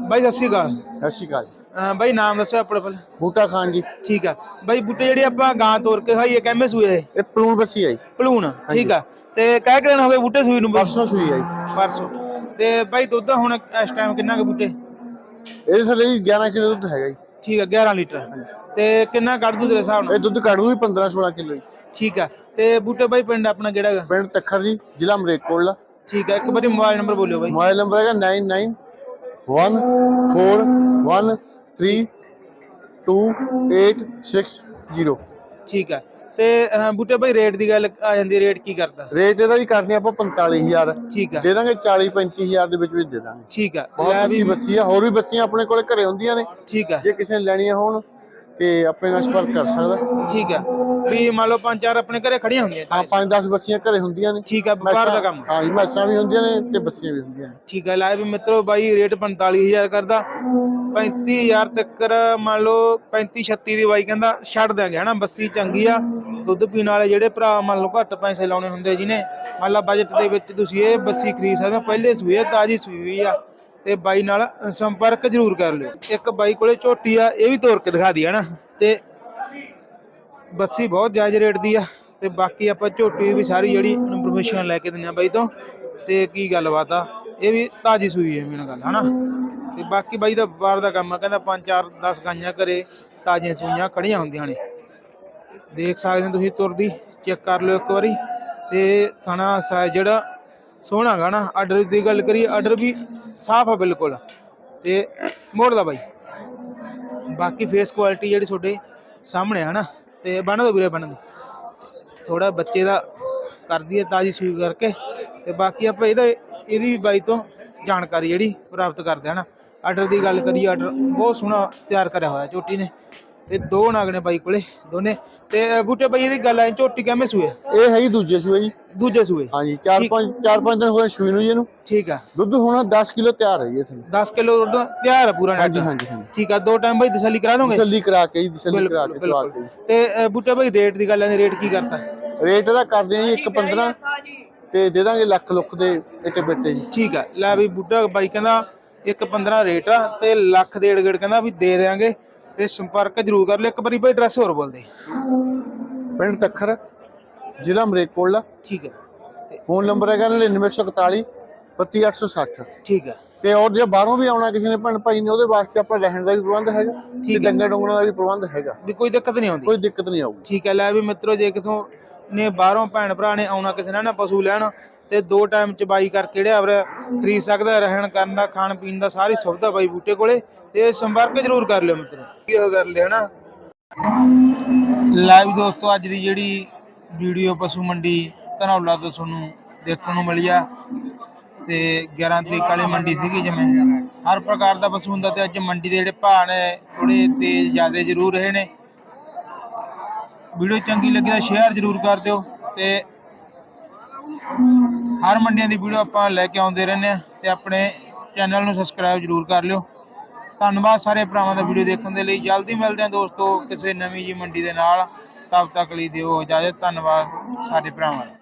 Speaker 3: ਬਾਈ ਸਤਿ ਸ਼੍ਰੀ ਅਕਾਲ।
Speaker 5: ਸਤਿ ਸ਼੍ਰੀ ਅਕਾਲ
Speaker 3: ਅਹ ਬਾਈ ਨਾਮ ਦੱਸੋ ਆਪਣਾ ਪਹਿਲਾਂ।
Speaker 5: ਬੂਟਾ ਖਾਨ ਜੀ।
Speaker 3: ਠੀਕ ਆ। ਬਾਈ ਬੁੱਟੇ ਜਿਹੜੀ ਆਪਾਂ ਗਾਂ ਤੋਰ ਕੇ ਖਾਈਏ ਕਿੰਮੇ ਸੂਏ ਇਹ?
Speaker 5: ਇਹ ਪਲੂਣ ਆਈ
Speaker 3: ਭਲੂਣ ਠੀਕ ਆ। ਤੇ ਕਹਿ ਕੇ ਦਿਨ ਹੋ ਗਏ ਬੁੱਟੇ ਸੂਈ ਨੂੰ ਬਾਈ?
Speaker 5: ਪਰਸੋਂ ਸੂਈ ਆਈ
Speaker 3: ਪਰਸੋਂ। ਤੇ ਬਾਈ ਦੁੱਧ ਹੁਣ ਇਸ ਟਾਈਮ ਕਿੰਨਾ ਕੁ ਬੁੱਟੇ?
Speaker 5: ਇਹਦੇ ਥੱਲੇ ਜੀ 11 ਕਿਲੋ ਦੁੱਧ ਹੈਗਾ ਜੀ।
Speaker 3: ਠੀਕ ਆ 11 ਲੀਟਰ। ਤੇ ਕਿੰਨਾ ਕੱਢ ਦੂ ਤੇਰੇ ਹਿਸਾਬ ਨਾਲ?
Speaker 5: ਇਹ ਦੁੱਧ ਕੱਢੂ ਵੀ 15 16 ਕਿਲੋ
Speaker 3: ਠੀਕ ਆ ਤੇ ਬੁੱਟੇ ਬਾਈ ਪਿੰਡ ਆਪਣਾ ਕਿਹੜਾ ਹੈਗਾ?
Speaker 5: ਪਿੰਡ ਤੱਖਰ ਜੀ ਜ਼ਿਲ੍ਹਾ ਮਰੇਕੋਟਲਾ
Speaker 3: ਠੀਕ ਆ ਇੱਕ ਵਾਰੀ ਮੋਬਾਈਲ ਨੰਬਰ ਬੋਲਿਓ ਬਾਈ।
Speaker 5: ਮੋਬਾਈਲ ਨੰਬਰ ਹੈਗਾ 9914132860
Speaker 3: ਠੀਕ ਆ ਤੇ ਅਹ, ਬੁੱਟੇ ਬਾਈ ਰੇਟ ਦੀ ਗੱਲ ਆ ਜਾਂਦੀ ਰੇਟ ਕੀ ਕਰਦਾ?
Speaker 5: ਰੇਟ ਇਹਦਾ ਜੀ ਕਰਦੇ ਆਪਾਂ 45000
Speaker 3: ਠੀਕ ਆ।
Speaker 5: ਦੇ ਦਾਂਗੇ 40 35000 ਦੇ ਵਿੱਚ ਵਿੱਚ ਦੇ ਦਾਂਗੇ।
Speaker 3: ਠੀਕ ਆ।
Speaker 5: ਬਹੁਤ
Speaker 3: ਲੈ ਵੀ
Speaker 5: ਅੱਛੀ ਬੱਸੀ ਆ ਹੋਰ ਵੀ ਬੱਸੀਆਂ ਆਪਣੇ ਕੋਲੇ ਘਰੇ ਹੁੰਦੀਆਂ ਨੇ।
Speaker 3: ਠੀਕ ਆ।
Speaker 5: ਜੇ ਕਿਸੇ ਨੇ ਲੈਣੀਆਂ ਹੋਣ ਤੇ ਆਪਣੇ ਨਾਲ ਸੰਪਰਕ ਕਰ ਸਕਦਾ।
Speaker 3: ਠੀਕ ਆ ਵੀ ਮੰਨ ਲਓ ਪੰਜ ਚਾਰ ਆਪਣੇ ਘਰੇ ਖੜੀਆਂ ਹੁੰਦੀਆਂ
Speaker 5: ਹਾਂ 5-10 ਬੱਸੀਆਂ ਘਰੇ ਹੁੰਦੀਆਂ ਨੇ।
Speaker 3: ਠੀਕ ਆ ਵਪਾਰ ਦਾ ਕੰਮ।
Speaker 5: ਹਾਂ ਜੀ ਮੈਸਾਂ ਵੀ ਹੁੰਦੀਆਂ ਨੇ ਤੇ ਬੱਸੀਆਂ ਵੀ ਹੁੰਦੀਆਂ ਨੇ।
Speaker 3: ਠੀਕ ਹੈ ਲੈ ਵੀ ਮਿੱਤਰੋ ਬਾਈ ਰੇਟ 45000 ਕਰਦਾ। 35000 ਤੱਕ ਮੰਨ ਲਓ 35 36 ਦੀ ਬਾਈ ਕਹਿੰਦਾ ਛੱਡ ਦਿਆਂਗੇ ਹਨਾ? ਬੱਸੀ ਚੰਗੀ ਆ। ਦੁੱਧ ਪੀਣ ਵਾਲੇ ਜਿਹੜੇ ਭਰਾ ਮੰਨ ਲਓ ਘੱਟ ਪੈਸੇ ਲਾਉਣੇ ਹੁੰਦੇ ਜਿਹਨੇ ਮੰਨ ਲਾ ਬਜਟ ਦੇ ਵਿੱਚ ਤੁਸੀਂ ਇਹ ਬੱਸੀ ਖਰੀਦ ਸਕਦੇ ਹੋ। ਪਹਿਲੇ ਸੂਏ ਤਾਜੀ ਸੂਈ ਹੋਈ ਆ। ਤੇ ਬਾਈ ਨਾਲ ਸੰਪਰਕ ਜ਼ਰੂਰ ਕਰ ਲਿਓ। ਇੱਕ ਬਾਈ ਕੋਲੇ ਝੋਟੀ ਆ, ਇਹ ਵੀ ਤੋਰ ਕੇ ਦਿਖਾ ਦੀ ਨਾ ਤੇ ਬੱਸੀ ਬਹੁਤ ਜਾਇਜ਼ ਰੇਟ ਦੀ ਆ, ਤੇ ਬਾਕੀ ਆਪਾਂ ਝੋਟੀ ਵੀ ਸਾਰੀ ਜਿਹੜੀ ਇਨਫੋਰਮੇਸ਼ਨ ਲੈ ਕੇ ਦਿੰਦੇ ਆ ਬਾਈ ਤੋਂ। ਤੇ ਕੀ ਗੱਲਬਾਤ ਆ, ਇਹ ਵੀ ਤਾਜੀ ਸੂਈ ਹੈ ਮੇਨ ਗੱਲ, ਹਨਾ। ਤੇ ਬਾਕੀ ਬਾਈ ਦਾ ਬਾਹਰ ਦਾ ਕੰਮ ਆ, ਕਹਿੰਦਾ 5 4 10 ਗਾਈਆਂ ਘਰੇ ਤਾਜ਼ੀਆਂ ਸੂਈਆਂ ਖੜੀਆਂ ਹੁੰਦੀਆਂ ਨੇ। ਦੇਖ ਸਕਦੇ ਹੋ ਤੁਸੀਂ ਤੁਰਦੀ ਚੈੱਕ ਕਰ ਲਿਓ ਇੱਕ ਵਾਰੀ। ਤੇ ਥਾਣਾ ਸਾਇਜ਼ ਜਿਹੜਾ ਸੋਹਣਾ ਗਾ ਨਾ ਆਰਡਰ ਦੀ ਗੱਲ ਕਰੀਏ ਆਰਡਰ ਵੀ ਸਾਫ਼ ਆ ਬਿਲਕੁਲ। ਤੇ ਮੋੜਦਾ ਬਾਈ। ਬਾਕੀ ਫੇਸ ਕੁਆਲਿਟੀ ਜਿਹੜੀ ਤੁਹਾਡੇ ਸਾਹਮਣੇ ਆ ਨਾ ਤੇ ਬਣ ਦੋ ਵੀਰੇ, ਬੰਨ ਦੋ ਥੋੜਾ ਬੱਚੇ ਦਾ ਕਰਦੀ ਹੈ ਤਾਜੀ ਸੂਈ ਕਰਕੇ, ਤੇ ਬਾਕੀ ਆਪਾਂ ਇਹਦਾ, ਇਹਦੀ ਵੀ ਬਾਈ ਤੋਂ ਜਾਣਕਾਰੀ ਜਿਹੜੀ ਪ੍ਰਾਪਤ ਕਰਦੇ ਹਾਂ ਨਾ ਆਰਡਰ ਦੀ ਗੱਲ ਕਰੀਏ ਆਰਡਰ ਬਹੁਤ ਸੋਹਣਾ ਤਿਆਰ ਕਰਿਆ ਹੋਇਆ ਚੋਟੀ ਨੇ। ਤੇ ਦੋ ਨਾਗ ਨੇ ਬਾਈ ਕੋਲੇ ਦੋਨੇ। ਤੇ ਅ, ਬੂਟੇ ਬਾਈ ਇਹਦੀ ਗੱਲ ਆਈ ਝੋਟੀ ਕਿਵੇਂ ਸੂਏ?
Speaker 5: ਇਹ ਹੈਗੀ ਦੂਜੇ ਸੂਏ ਜੀ।
Speaker 3: ਦੂਜੇ ਸੂਏ।
Speaker 5: ਹਾਂਜੀ 4-5 4-5 ਦਿਨ ਹੋਏ ਸੂਈ ਨੂੰ ਜੀ ਇਹਨੂੰ।
Speaker 3: ਠੀਕ ਆ।
Speaker 5: ਦੁੱਧ ਹੁਣ 10 ਕਿਲੋ ਤਿਆਰ ਹੈ ਜੀ ਇਸ ਨੂੰ
Speaker 3: 10 ਕਿਲੋ ਦੁੱਧ ਤਿਆਰ ਆ ਪੂਰਾ
Speaker 5: ਹਾਂਜੀ ਹਾਂਜੀ ਹਾਂਜੀ।
Speaker 3: ਠੀਕ ਆ ਦੋ ਟਾਈਮ ਬਾਈ ਤਸੱਲੀ ਕਰਾ ਦੋਗੇ?
Speaker 5: ਤਸੱਲੀ ਕਰਾ ਕੇ ਜੀ ਤਸੱਲੀ ਕਰਾ
Speaker 3: ਬਿਲਕੁਲ
Speaker 5: ਕੇ
Speaker 3: ਬਿਲਕੁਲ।
Speaker 5: ਕੇ
Speaker 3: ਤੇ ਅ, ਬੂਟੇ ਬਾਈ ਰੇਟ ਦੀ ਗੱਲ ਆਂਦੀ ਰੇਟ ਕੀ ਕਰਤਾ?
Speaker 5: ਰੇਟ ਇਹਦਾ ਕਰਦੇ ਆ ਜੀ 1.15 ਤੇ ਦੇ ਦਾਂਗੇ ਲੱਖ ਲੁੱਖ ਦੇ ਇੱਟੇ ਬੇਟੇ ਜੀ।
Speaker 3: ਠੀਕ ਆ ਲੈ ਵੀ ਬੁੱਢਾ ਬਾਈ ਕਹਿੰਦਾ ਇੱਕ 15 ਰੇਟ ਆ ਤੇ ਲੱਖ ਦੇ ਏੜ ਕਹਿੰਦਾ ਵੀ ਦੇ ਦੇਾਂਗੇ ਤੇ ਸੰਪਰਕ ਜ਼ਰੂਰ ਕਰ ਲਿਓ। ਇੱਕ ਵਾਰੀ ਬਾਈ ਐਡਰੈਸ ਹੋਰ ਬੋਲ ਦੇ।
Speaker 5: ਪਿੰਡ ਤੱਖਰ ਜ਼ਿਲ੍ਹਾ ਮਰੇਕੋਟਲਾ
Speaker 3: ਠੀਕ ਹੈ।
Speaker 5: ਫੋਨ ਨੰਬਰ ਹੈਗਾ 9941 32860
Speaker 3: ਠੀਕ ਹੈ।
Speaker 5: ਤੇ ਔਰ ਜੇ ਬਾਹਰੋਂ ਵੀ ਆਉਣਾ ਕਿਸੇ ਨੇ ਭੈਣ ਭਾਈ ਨੇ ਉਹਦੇ ਵਾਸਤੇ ਆਪਣਾ ਰਹਿਣ ਦਾ ਵੀ ਪ੍ਰਬੰਧ ਹੈਗਾ। ਤੇ। ਡੰਗਰ ਡੁੰਗਰਾਂ ਦਾ ਵੀ ਪ੍ਰਬੰਧ ਹੈਗਾ।
Speaker 3: ਵੀ ਕੋਈ ਦਿੱਕਤ ਨਹੀਂ ਆਉਂਦੀ।
Speaker 5: ਕੋਈ ਦਿੱਕਤ ਨਹੀਂ ਆਊਗੀ।
Speaker 3: ਠੀਕ ਹੈ। ਲੈ ਵੀ ਮਿੱਤਰੋ ਜੇ ਕਿਸੇ ਨੇ ਬਾਹਰੋਂ ਭੈਣ ਭਰਾ ਨੇ ਆਉਣਾ ਕਿਸੇ ਨੇ ਨਾ ਪਸ਼ੂ ਲੈਣ ਤੇ ਦੋ ਟਾਈਮ ਚ ਬਾਈ ਕਰਕੇ ਜਿਹੜਾ ਆਪਰ ਖਰੀਦ ਸਕਦਾ ਰਹਿਣ ਕਰਨ ਦਾ ਖਾਣ ਪੀਣ ਦਾ ਸਾਰੀ ਸੁਵਿਧਾ ਬਾਈ ਬੂਟੇ ਕੋਲੇ ਤੇ ਸੰਪਰਕ ਜ਼ਰੂਰ ਕਰ ਲਿਓ ਮਿੱਤਰੋ। ਕੀ ਹੋ ਕਰ ਲਿਓ ਨਾ? ਲਾਈਵ ਦੋਸਤੋ ਅੱਜ ਦੀ ਜਿਹੜੀ ਵੀਡੀਓ ਪਸ਼ੂ ਮੰਡੀ ਧਨੌਲਾ ਤੋਂ ਤੁਹਾਨੂੰ ਦੇਖਣ ਨੂੰ ਮਿਲੀ ਆ ਤੇ 11 ਤਰੀਕ ਵਾਲੀ ਮੰਡੀ ਸੀਗੀ ਜਿਵੇਂ। ਹਰ ਪ੍ਰਕਾਰ ਦਾ ਪਸ਼ੂ ਹੁੰਦਾ ਤੇ ਅੱਜ ਮੰਡੀ ਦੇ ਜਿਹੜੇ ਭਾਅ ਨੇ ਥੋੜੇ ਤੇਜ਼ ਜ਼ਿਆਦੇ ਜ਼ਰੂਰ ਰਹੇ ਨੇ। ਵੀਡੀਓ ਚੰਗੀ ਲੱਗੀ ਤਾਂ ਸ਼ੇਅਰ ਜ਼ਰੂਰ ਕਰ ਦਿਓ ਤੇ ਹਰ ਮੰਡੀਆਂ ਦੀ ਵੀਡੀਓ ਆਪਾਂ ਲੈ ਕੇ ਆਉਂਦੇ ਰਹਿੰਦੇ ਆ ਤੇ ਆਪਣੇ ਚੈਨਲ ਨੂੰ ਸਬਸਕ੍ਰਾਈਬ ਜਰੂਰ ਕਰ ਲਿਓ। ਧੰਨਵਾਦ ਸਾਰੇ ਭਰਾਵਾਂ ਦਾ ਵੀਡੀਓ ਦੇਖਣ ਦੇ ਲਈ। ਜਲਦੀ ਮਿਲਦੇ ਹਾਂ ਦੋਸਤੋ ਕਿਸੇ ਨਵੀਂ ਜੀ ਮੰਡੀ ਦੇ ਨਾਲ। ਤਬ ਤੱਕ ਲਈ ਦਿਓ ਇਜਾਜ਼ਤ। ਧੰਨਵਾਦ ਸਾਡੇ ਭਰਾਵਾਂ ਦਾ।